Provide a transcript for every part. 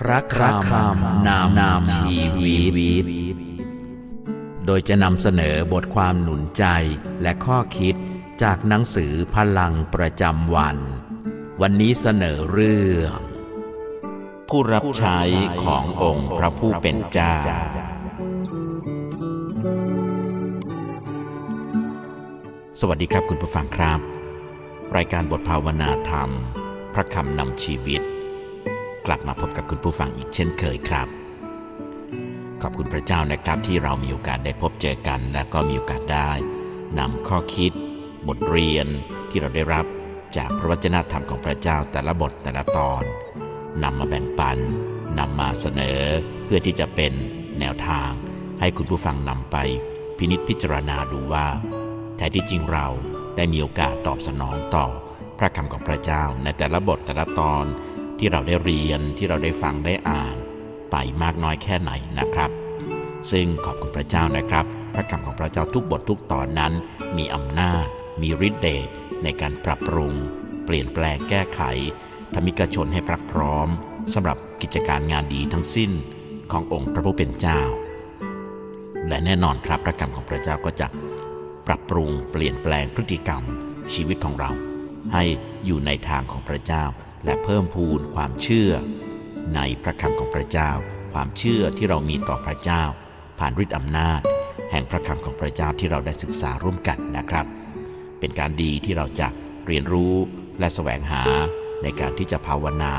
พระคำนามนามชีวิต โดยจะนำเสนอบทความหนุนใจและข้อคิดจากหนังสือพลังประจำวัน วันนี้เสนอเรื่อง ผู้รับใช้ขององค์พระผู้เป็นเจ้า สวัสดีครับคุณผู้ฟังครับ รายการบทภาวนาธรรม พระคำนำชีวิต กลับมาพบกับคุณผู้ฟังอีกเช่นเคยครับ ขอบคุณพระเจ้านะครับที่เรามีโอกาสได้พบเจอกัน และก็มีโอกาสได้นำข้อคิด บทเรียนที่เราได้รับจากพระวจนะธรรมของพระเจ้าแต่ละบทแต่ละตอนนำมาแบ่งปันนำมาเสนอ เพื่อที่จะเป็นแนวทาง ให้คุณผู้ฟังนำไป พินิจพิจารณาดูว่าแท้ที่จริงเราได้มีโอกาสตอบสนองต่อพระคำของพระเจ้าในแต่ละบทแต่ละตอน ที่เราได้เรียนที่เราได้ฟังได้อ่าน ไปมากน้อยแค่ไหนนะครับ ซึ่งขอบคุณพระเจ้านะครับ พระคำของพระเจ้าทุกบททุกตอนนั้น มีอำนาจ มีฤทธิ์เดชในการปรับปรุง เปลี่ยนแปลงแก้ไขธรรมิกชนให้พรักพร้อมสำหรับกิจการงานดีทั้งสิ้นขององค์พระผู้เป็นเจ้า และแน่นอนครับพระคำของพระเจ้าก็จะปรับปรุงเปลี่ยนแปลงพฤติกรรมชีวิตของเรา ให้อยู่ในทางของพระเจ้า และเพิ่มพูนความเชื่อ ในพระคำของพระเจ้า ความเชื่อที่เรามีต่อพระเจ้า ผ่านฤทธิ์อำนาจ แห่งพระคำของพระเจ้าที่เราได้ศึกษาร่วมกันนะครับ เป็นการดีที่เราจะเรียนรู้และแสวงหาในการที่จะภาวนา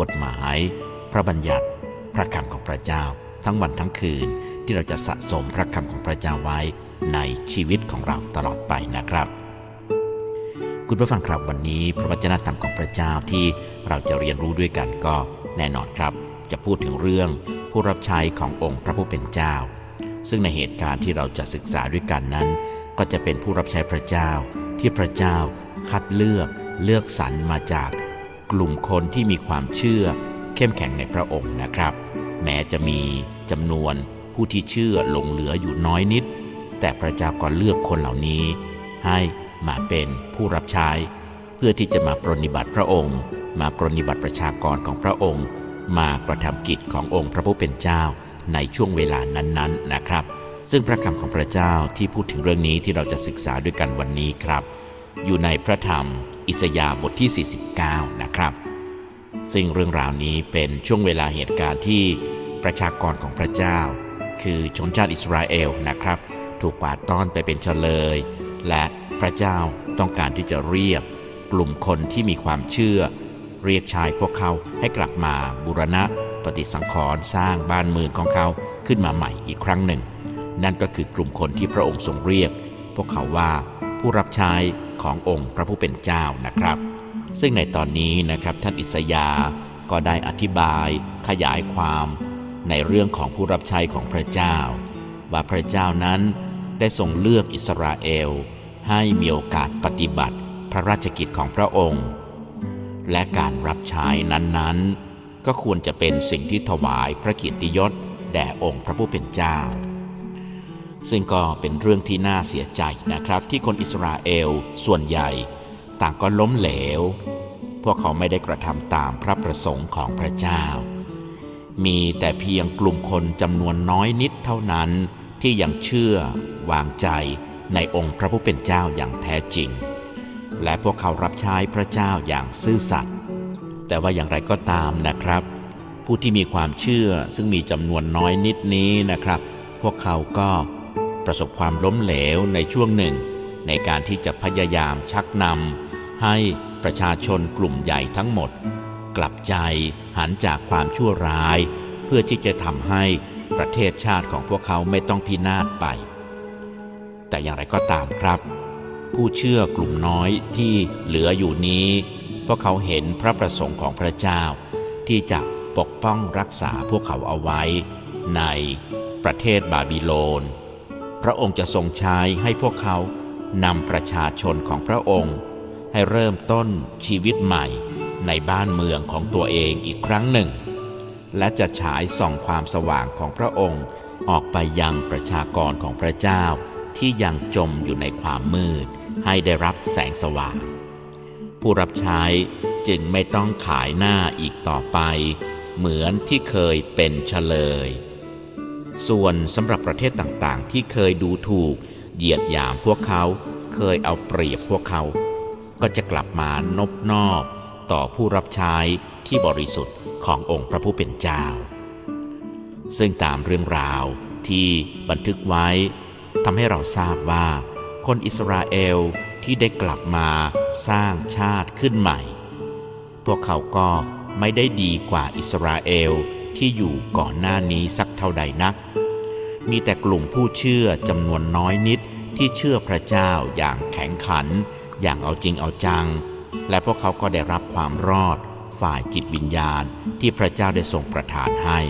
กฎหมาย พระบัญญัติ พระคำของพระเจ้า ทั้งวันทั้งคืนที่เราจะสะสมพระคำของพระเจ้าไว้ในชีวิตของเราตลอดไปนะครับ คุณผู้ฟังครับวันนี้พระวจนะธรรมของพระเจ้าที่เราจะเรียนรู้ด้วยกันก็แน่นอนครับ จะพูดถึงเรื่องผู้รับใช้ขององค์พระผู้เป็นเจ้า ซึ่งในเหตุการณ์ที่เราจะศึกษาด้วยกันนั้น ก็จะเป็นผู้รับใช้พระเจ้า ที่พระเจ้าคัดเลือกเลือกสรรมาจากกลุ่มคนที่มีความเชื่อ เข้มแข็งในพระองค์นะครับ แม้จะมีจำนวนผู้ที่เชื่อหลงเหลืออยู่น้อยนิด แต่พระเจ้าก็เลือกคนเหล่านี้ ให้ มาเป็นผู้รับใช้ เพื่อที่จะมาปรนนิบัติพระองค์ มาปรนนิบัติประชากรของพระองค์ มากระทำกิจขององค์พระผู้เป็นเจ้าในช่วงเวลานั้นๆนะครับ ซึ่งพระคำของพระเจ้าที่พูดถึงเรื่องนี้ที่เราจะศึกษาด้วยกันวันนี้ครับ อยู่ในพระธรรมอิสยาห์บทที่ 49 นะครับ ซึ่งเรื่องราวนี้เป็นช่วงเวลาเหตุการณ์ที่ประชากรของพระเจ้า คือชนชาติอิสราเอลนะครับ ถูกกวาดต้อนไปเป็นเฉลย และพระเจ้าต้องการที่จะเรียกกลุ่มคนที่มีความเชื่อ เรียกชายพวกเขาให้กลับมาบูรณะปฏิสังขรณ์สร้างบ้านเมืองของเขาขึ้นมาใหม่อีกครั้งหนึ่ง นั่นก็คือกลุ่มคนที่พระองค์ทรงเรียก พวกเขาว่าผู้รับใช้ขององค์พระผู้เป็นเจ้านะครับ ซึ่งในตอนนี้นะครับท่านอิสยาก็ได้อธิบายขยายความ ในเรื่องของผู้รับใช้ของพระเจ้า ว่าพระเจ้านั้น ได้ทรงเลือกอิสราเอล ให้มีโอกาสปฏิบัติพระราชกิจของพระองค์ และการรับใช้นั้นๆ ก็ควรจะเป็นสิ่งที่ถวายพระเกียรติยศแด่องค์พระผู้เป็นเจ้า ซึ่งก็เป็นเรื่องที่น่าเสียใจนะครับ ที่คนอิสราเอลส่วนใหญ่ ต่างก็ล้มเหลว พวกเขาไม่ได้กระทำตามพระประสงค์ของพระเจ้า มีแต่เพียงกลุ่มคนจำนวนน้อยนิดเท่านั้น ที่ยังเชื่อวางใจในองค์พระผู้เป็นเจ้าอย่างแท้จริง และพวกเขารับใช้พระเจ้าอย่างซื่อสัตย์แต่ว่าอย่างไรก็ตามนะครับ ผู้ที่มีความเชื่อซึ่งมีจำนวนน้อยนิดนี้นะครับ พวกเขาก็ประสบความล้มเหลวในช่วงหนึ่ง ในการที่จะพยายามชักนำให้ประชาชนกลุ่มใหญ่ทั้งหมด กลับใจหันจากความชั่วร้าย เพื่อที่จะทำให้ ประเทศชาติของพวกเขาไม่ต้องพินาศไป แต่อย่างไรก็ตามครับ ผู้เชื่อกลุ่มน้อยที่เหลืออยู่นี้ พวกเขาเห็นพระประสงค์ของพระเจ้า ที่จะปกป้องรักษาพวกเขาเอาไว้ ในประเทศบาบิโลน พระองค์จะทรงใช้ให้พวกเขานำประชาชนของพระองค์ ให้เริ่มต้นชีวิตใหม่ในบ้านเมืองของตัวเองอีกครั้งหนึ่ง และจะฉายส่องความสว่างของพระองค์ ออกไปยังประชากรของพระเจ้าที่ยังจมอยู่ในความมืด ให้ได้รับแสงสว่าง ผู้รับใช้จึงไม่ต้องขายหน้าอีกต่อไป เหมือนที่เคยเป็นเฉลย ส่วนสำหรับประเทศต่างๆ ที่เคยดูถูกเหยียดหยามพวกเขา เคยเอาเปรียบพวกเขา ก็จะกลับมานบนอบ ต่อผู้รับใช้ที่บริสุทธิ์ขององค์พระผู้เป็นเจ้า ซึ่งตามเรื่องราวที่บันทึกไว้ทำให้เราทราบว่า คนอิสราเอลที่ได้กลับมาสร้างชาติขึ้นใหม่ พวกเขาก็ไม่ได้ดีกว่าอิสราเอลที่อยู่ก่อนหน้านี้สักเท่าใดนัก มีแต่กลุ่มผู้เชื่อจำนวนน้อยนิดที่เชื่อพระเจ้าอย่างแข็งขัน อย่างเอาจริงเอาจัง และพวกเขาก็ได้รับความรอด ฝ่ายจิตวิญญาณที่พระเจ้าได้ทรงประทานให้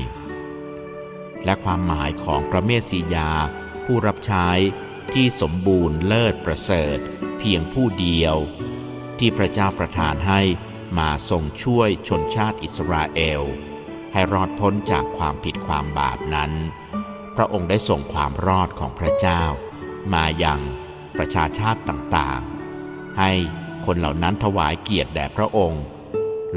และความหมายของพระเมสสิยา ผู้รับใช้ที่สมบูรณ์เลิศประเสริฐ เพียงผู้เดียว ที่พระเจ้าประทานให้มาทรงช่วยชนชาติอิสราเอล ให้รอดพ้นจากความผิดความบาปนั้น พระองค์ได้ส่งความรอดของพระเจ้า มายังประชาชาติต่างๆ ให้ คนเหล่านั้นถวายเกียรติแด่พระองค์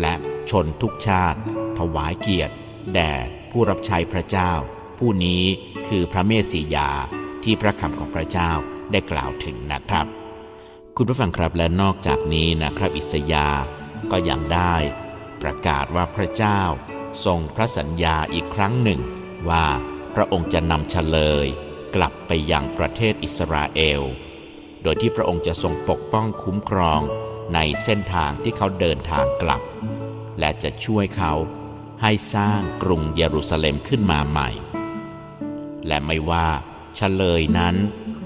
และชนทุกชาติ ถวายเกียรติ แด่ผู้รับใช้พระเจ้า ผู้นี้คือพระเมสสิยาที่พระคำของพระเจ้าได้กล่าวถึงนะครับ คุณผู้ฟังครับและนอกจากนี้นะครับอิสยาห์ก็ยังได้ ประกาศว่าพระเจ้า ทรงพระสัญญาอีกครั้งหนึ่ง ว่าพระองค์จะนำเฉลย กลับไปยังประเทศอิสราเอล โดยที่พระองค์จะทรงปกป้องคุ้มครองในเส้นทางที่เขาเดินทางกลับ และจะช่วยเขาให้สร้างกรุงเยรูซาเล็มขึ้นมาใหม่ และไม่ว่าเฉลยนั้น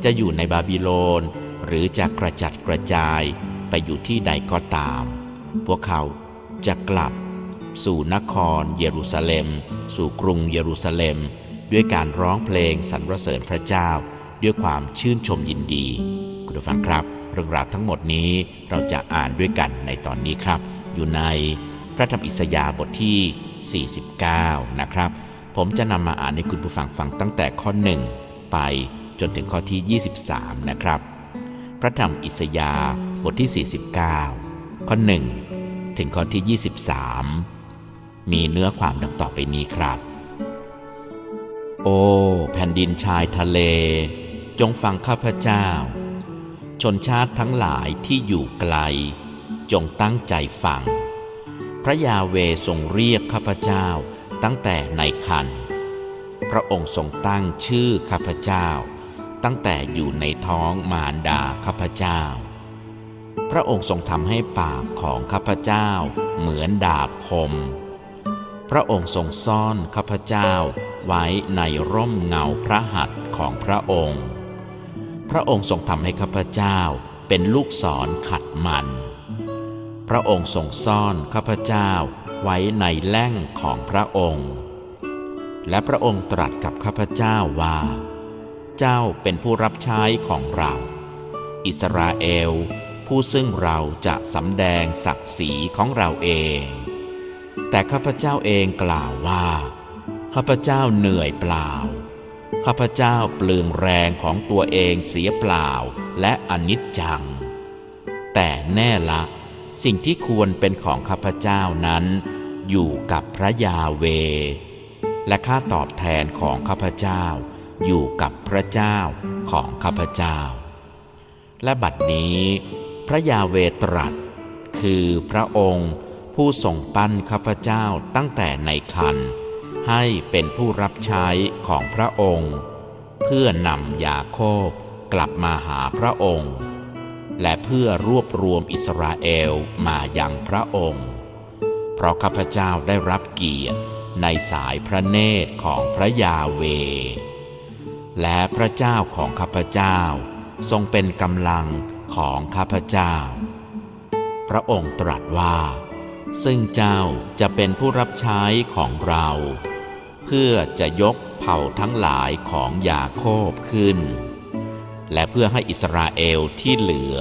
จะอยู่ในบาบิโลน หรือจะกระจัดกระจายไปอยู่ที่ใดก็ตาม พวกเขาจะกลับสู่นครเยรูซาเล็ม สู่กรุงเยรูซาเล็ม ด้วยการร้องเพลงสรรเสริญพระเจ้าด้วยความชื่นชมยินดี ผู้ฟังครับ เรื่องราวทั้งหมดนี้เราจะอ่านด้วยกันในตอนนี้ครับ อยู่ในพระธรรมอิสยาห์บทที่ 49 นะครับ ผมจะนำมาอ่านให้คุณผู้ฟังฟังตั้งแต่ข้อ 1 ไปจนถึงข้อที่ 23 นะครับ พระธรรมอิสยาห์บทที่ 49 ข้อ 1 ถึงข้อที่ 23 มีเนื้อความดังต่อไปนี้ครับ โอ้ แผ่นดินชายทะเล จงฟังข้าพเจ้า ชนชาติทั้งหลายที่อยู่ไกล จงตั้งใจฟัง พระยาเวทรงเรียกข้าพเจ้าตั้งแต่ในคัน พระองค์ทรงตั้งชื่อข้าพเจ้า ตั้งแต่อยู่ในท้องมารดาข้าพเจ้า พระองค์ทรงทำให้ปากของข้าพเจ้าเหมือนดาบคม พระองค์ทรงซ่อนข้าพเจ้าไว้ในร่มเงาพระหัตถ์ของพระองค์ พระองค์ทรงทำให้ข้าพเจ้าเป็นลูกศรขัดมัน พระองค์ทรงซ่อนข้าพเจ้าไว้ในแล่งของพระองค์ และพระองค์ตรัสกับข้าพเจ้าว่า เจ้าเป็นผู้รับใช้ของเรา อิสราเอล ผู้ซึ่งเราจะสำแดงศักดิ์ศรีของเราเอง แต่ข้าพเจ้าเองกล่าวว่า ข้าพเจ้าเหนื่อยเปล่า ข้าพเจ้าเปลืองแรงของตัวเองเสียเปล่าและอนิจจัง แต่แน่ละ สิ่งที่ควรเป็นของข้าพเจ้านั้น อยู่กับพระยาเว และค่าตอบแทนของข้าพเจ้า อยู่กับพระเจ้าของข้าพเจ้า และบัดนี้ พระยาเวตรัส คือพระองค์ผู้ทรงปั้นข้าพเจ้าตั้งแต่ในคัน ให้เป็นผู้รับใช้ของพระองค์ เพื่อนำยาโคบกลับมาหาพระองค์ และเพื่อรวบรวมอิสราเอลมายังพระองค์ เพราะข้าพเจ้าได้รับเกียรติในสายพระเนตรของพระยาเว และพระเจ้าของข้าพเจ้า ทรงเป็นกำลังของข้าพเจ้า พระองค์ตรัสว่า ซึ่งเจ้าจะเป็นผู้รับใช้ของเรา เพื่อจะยกเผ่าทั้งหลายของยาโคบขึ้น และเพื่อให้อิสราเอลที่เหลือ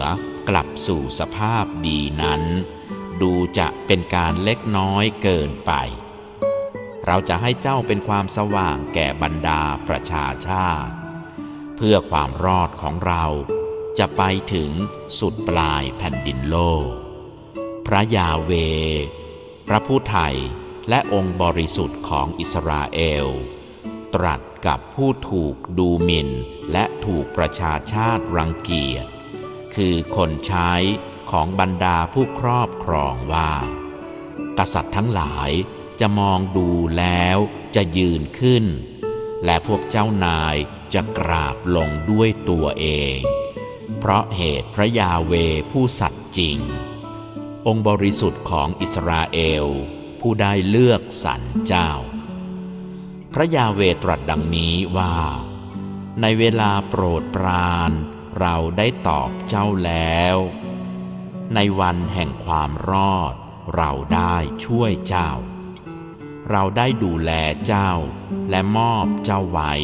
กลับสู่สภาพดีนั้น ดูจะเป็นการเล็กน้อยเกินไป เราจะให้เจ้าเป็นความสว่างแก่บรรดาประชาชาติ เพื่อความรอดของเราจะไปถึงสุดปลายแผ่นดินโลก พระยาเว พระผู้ไทย และองค์บริสุทธิ์ของอิสราเอล ตรัสกับผู้ถูกดูหมิ่น และถูกประชาชาติรังเกียจ คือคนใช้ของบรรดาผู้ครอบครองว่า กษัตริย์ทั้งหลายจะมองดูแล้วจะยืนขึ้น และพวกเจ้านายจะกราบลงด้วยตัวเอง เพราะเหตุพระยาเวผู้สัตย์จริง องค์บริสุทธิ์ของอิสราเอล ผู้ได้เลือกสรรเจ้า พระยาเวตรัสดังนี้ว่า ในเวลาโปรดปรานเราได้ตอบเจ้าแล้ว ในวันแห่งความรอด เราได้ช่วยเจ้า เราได้ดูแลเจ้าและมอบเจ้าไว้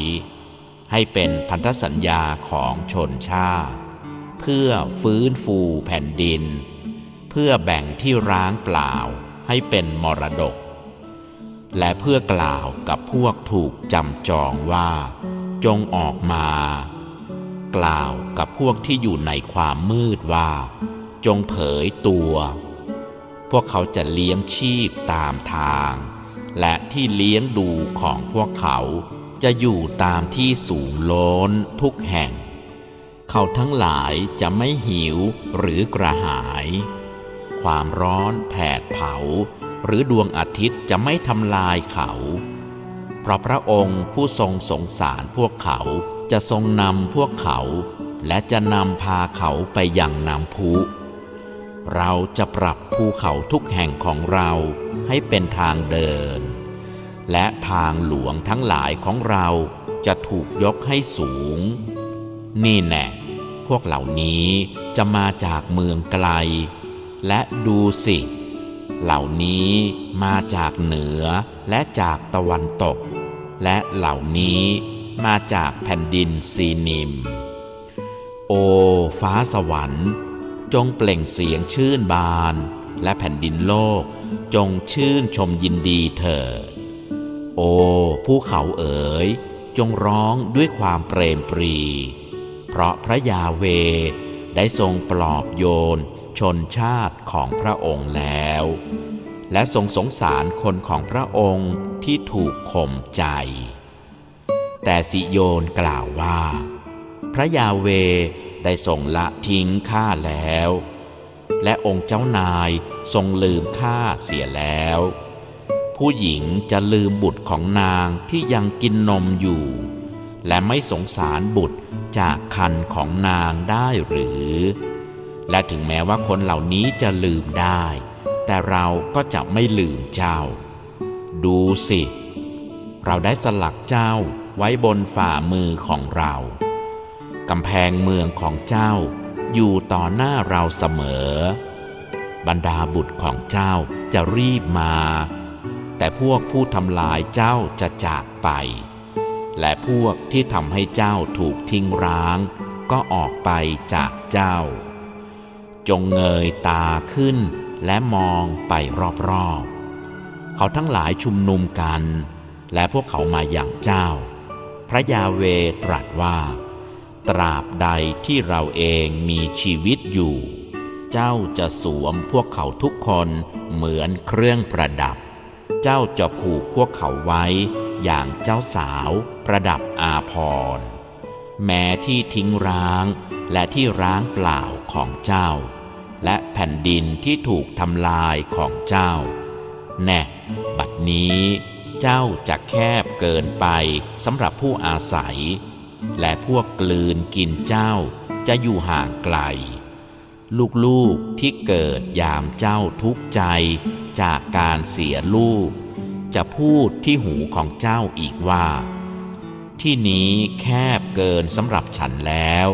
ให้เป็นพันธสัญญาของชนชาติ เพื่อฟื้นฟูแผ่นดิน เพื่อแบ่งที่ร้างเปล่า ให้เป็นมรดก และเพื่อกล่าวกับพวกถูกจำจองว่า จงออกมา กล่าวกับพวกที่อยู่ในความมืดว่า จงเผยตัว พวกเขาจะเลี้ยงชีพตามทาง และที่เลี้ยงดูของพวกเขาจะอยู่ตามที่สูงโล้นทุกแห่ง เขาทั้งหลายจะไม่หิวหรือกระหาย ความร้อนแผดเผา หรือดวงอาทิตย์จะไม่ทำลายเขา เพราะพระองค์ผู้ทรงสงสารพวกเขาจะทรงนำพวกเขา และจะนำพาเขาไปยังน้ำพุเราจะปรับภูเขาทุกแห่งของเราให้เป็นทางเดิน และทางหลวงทั้งหลายของเราจะถูกยกให้สูง นี่แน่พวกเหล่านี้จะมาจากเมืองไกล และดูสิ เหล่านี้มาจากเหนือและจากตะวันตก และเหล่านี้มาจากแผ่นดินซีนิม โอ ฟ้าสวรรค์ จงเปล่งเสียงชื่นบาน และแผ่นดินโลก จงชื่นชมยินดีเถิด โอภูเขาเอ๋ย จงร้องด้วยความเปรมปรี เพราะพระยาเวได้ทรงปลอบโยน ชนชาติของพระองค์แล้ว และทรงสงสารคนของพระองค์ที่ถูกข่มใจ แต่สิโยนกล่าวว่า พระยาเวได้ทรงละทิ้งข้าแล้ว และองค์เจ้านายทรงลืมข้าเสียแล้ว ผู้หญิงจะลืมบุตรของนางที่ยังกินนมอยู่ และไม่สงสารบุตรจากคันของนางได้หรือ และถึงแม้ว่าคนเหล่านี้จะลืมได้ แต่เราก็จะไม่ลืมเจ้า ดูสิ เราได้สลักเจ้าไว้บนฝ่ามือของเรากำแพงเมืองของเจ้า อยู่ต่อหน้าเราเสมอ บรรดาบุตรของเจ้าจะรีบมา แต่พวกผู้ทำลายเจ้าจะจากไป และพวกที่ทำให้เจ้าถูกทิ้งร้าง ก็ออกไปจากเจ้า จงเงยตาขึ้น และมองไปรอบๆ เขาทั้งหลายชุมนุมกัน และพวกเขามาอย่างเจ้า พระยาเวตรัสว่า ตราบใดที่เราเองมีชีวิตอยู่ เจ้าจะสวมพวกเขาทุกคนเหมือนเครื่องประดับ เจ้าจะผูกพวกเขาไว้อย่างเจ้าสาวประดับอาภรแม้ที่ทิ้งร้างและที่ร้างเปล่าของเจ้า และแผ่นดินที่ถูกทำลายของเจ้า แน่ บัดนี้เจ้าจะแคบเกินไปสำหรับผู้อาศัย และพวกกลืนกินเจ้าจะอยู่ห่างไกล ลูกๆที่เกิดยามเจ้าทุกข์ใจจากการเสียลูก จะพูดที่หูของเจ้าอีกว่า ที่นี้แคบเกินสำหรับฉันแล้ว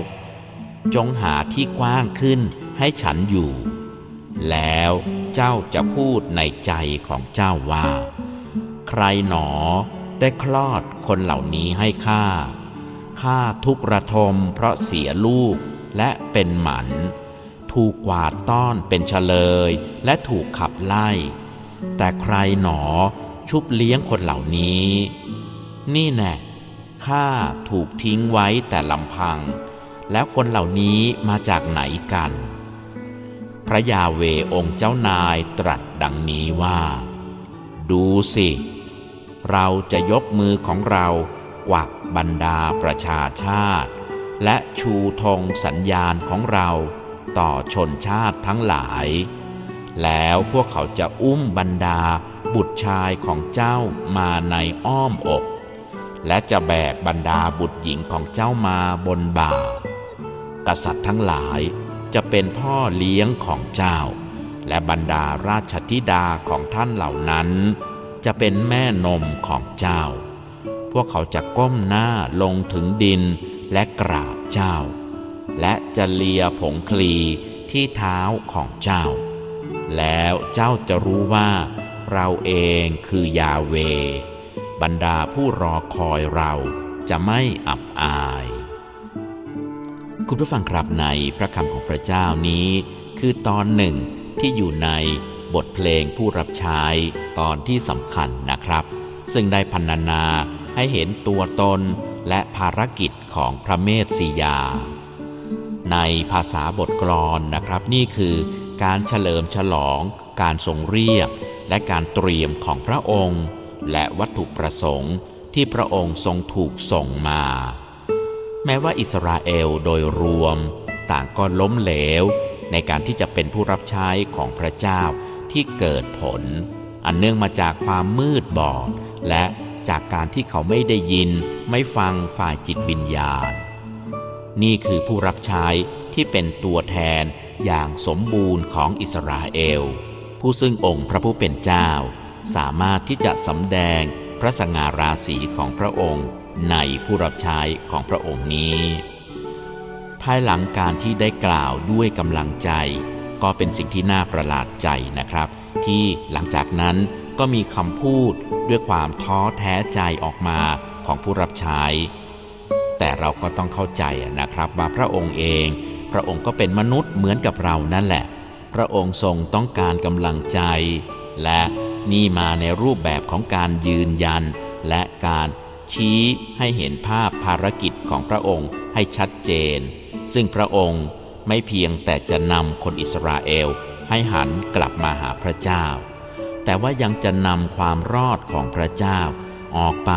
จงหาที่กว้างขึ้น ให้ฉันอยู่ แล้วเจ้าจะพูดในใจของเจ้าว่า ใครหนอได้คลอดคนเหล่านี้ให้ข้าข้าทุกข์ระทมเพราะเสียลูกและเป็นหมัน ถูกกวาดต้อนเป็นเฉลยและถูกขับไล่ แต่ใครหนอชุบเลี้ยงคนเหล่านี้ นี่แน่ข้าถูกทิ้งไว้แต่ลำพัง แล้วคนเหล่านี้มาจากไหนกัน พระยาเวองค์เจ้านายตรัสดังนี้ว่า ดูสิ เราจะยกมือของเรากวักบรรดาประชาชาติ และชูธงสัญญาณของเราต่อชนชาติทั้งหลาย แล้วพวกเขาจะอุ้มบรรดาบุตรชายของเจ้ามาในอ้อมอก และจะแบกบรรดาบุตรหญิงของเจ้ามาบนบ่า กษัตริย์ทั้งหลาย จะเป็นพ่อเลี้ยงของเจ้า และบรรดาราชธิดาของท่านเหล่านั้น จะเป็นแม่นมของเจ้า พวกเขาจะก้มหน้าลงถึงดินและกราบเจ้า และจะเลียผงคลีที่เท้าของเจ้า แล้วเจ้าจะรู้ว่าเราเองคือยาเว บรรดาผู้รอคอยเราจะไม่อับอาย คุณผู้ฟังครับในพระคำของพระเจ้านี้ คือตอนหนึ่งที่อยู่ในบทเพลงผู้รับใช้ตอนที่สำคัญนะครับ ซึ่งได้พรรณนาให้เห็นตัวตนและภารกิจของพระเมสสิยา ในภาษาบทกลอนนะครับ นี่คือการเฉลิมฉลอง การทรงเรียก และการเตรียมของพระองค์ และวัตถุประสงค์ที่พระองค์ทรงถูกส่งมา แม้ว่าอิสราเอลโดยรวม ต่างก็ล้มเหลว ในการที่จะเป็นผู้รับใช้ของพระเจ้าที่เกิดผล อันเนื่องมาจากความมืดบอด และจากการที่เขาไม่ได้ยินไม่ฟังฝ่ายจิตวิญญาณ นี่คือผู้รับใช้ที่เป็นตัวแทนอย่างสมบูรณ์ของอิสราเอล ผู้ซึ่งองค์พระผู้เป็นเจ้า สามารถที่จะสำแดงพระสง่าราศีของพระองค์ ในผู้รับใช้ของพระองค์นี้ ภายหลังการที่ได้กล่าวด้วยกำลังใจ ก็เป็นสิ่งที่น่าประหลาดใจนะครับ ที่หลังจากนั้นก็มีคำพูดด้วยความท้อแท้ใจออกมาของผู้รับใช้ แต่เราก็ต้องเข้าใจนะครับว่าพระองค์เอง พระองค์ก็เป็นมนุษย์เหมือนกับเรานั่นแหละ พระองค์ทรงต้องการกำลังใจ และนี่มาในรูปแบบของการยืนยันและการ ชี้ให้เห็นภาพภารกิจของพระองค์ให้ชัดเจน ซึ่งพระองค์ไม่เพียงแต่จะนำคนอิสราเอลให้หันกลับมาหาพระเจ้า แต่ว่ายังจะนำความรอดของพระเจ้า ออกไป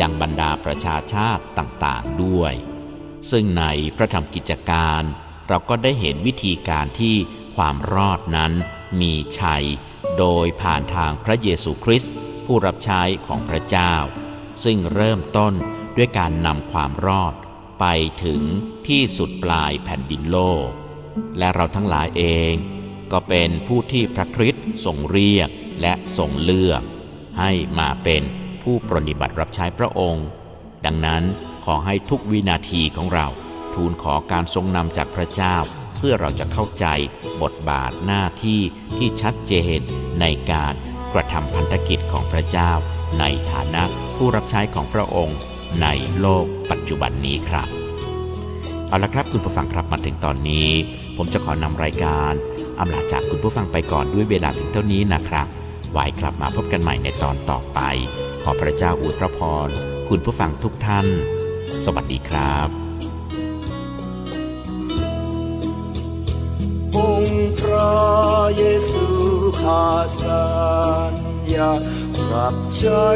ยังบรรดาประชาชาติต่างๆด้วย ซึ่งในพระธรรมกิจการ เราก็ได้เห็นวิธีการที่ความรอดนั้นมีชัย โดยผ่านทางพระเยซูคริสต์ผู้รับใช้ของพระเจ้า ซึ่งเริ่มต้นด้วยการนำความรอด ไปถึงที่สุดปลายแผ่นดินโลก และเราทั้งหลายเอง ก็เป็นผู้ที่พระคริสต์ทรงเรียกและทรงเลือก ให้มาเป็นผู้ปรนิบัติรับใช้พระองค์ ดังนั้นขอให้ทุกวินาทีของเรา ทูลขอการทรงนำจากพระเจ้า เพื่อเราจะเข้าใจบทบาทหน้าที่ที่ชัดเจนในการกระทำพันธกิจของพระเจ้า ในฐานะผู้รับใช้ของพระองค์ในโลกปัจจุบันนี้ครับ เอาละครับคุณผู้ฟังครับมาถึงตอนนี้ ผมจะขอนำรายการอำลาจากคุณผู้ฟังไปก่อนด้วยเวลาเพียงเท่านี้นะครับไว้กลับมาพบกันใหม่ในตอนต่อไป ขอพระเจ้าอวยพระพรคุณผู้ฟังทุกท่าน สวัสดีครับองค์พระเยซูข้าสัญญา รับใช้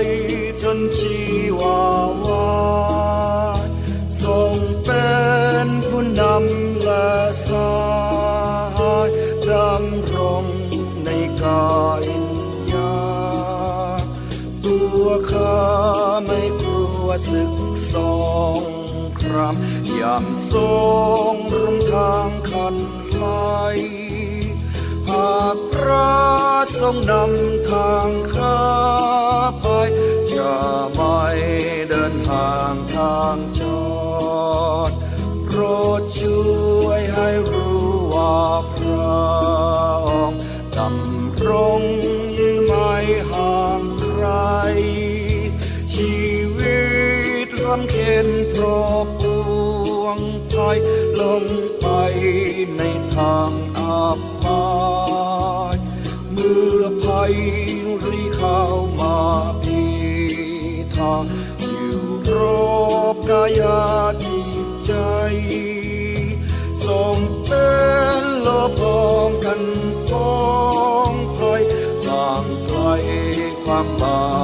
จนชีวาวายทรงเป็นผู้นำและสายดำรงในกายญาตัวข้าไม่กลัวศึกสองครามยามทรงร่มทางคันไลหาก พระทรงนำทางข้าไปจะไม่เดินทางทางจอดโปรดช่วยให้รู้ว่าพระองค์ดำรงยู่ไม่ห่างไกลชีนเพราะปวงภัยลงไปในทางอา รีข้าวมาพีทางอยู่รอบกายาจิตใจส่งเป็นโลบพร้องกันพ้องไกลห่างไกลความบา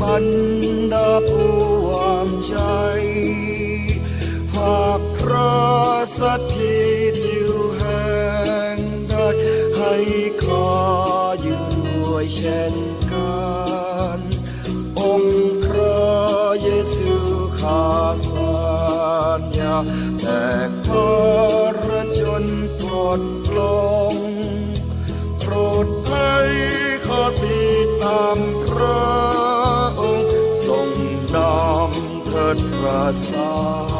บรรดาผู้วางใจหากพระสัทธิอยู่แห่งใดให้ข้าอยู่ด้วยเช่นกันองค์พระเยซูข้าสัญญาแต่พระชนปลดปลงโปรดให้ข้าติดตาม พ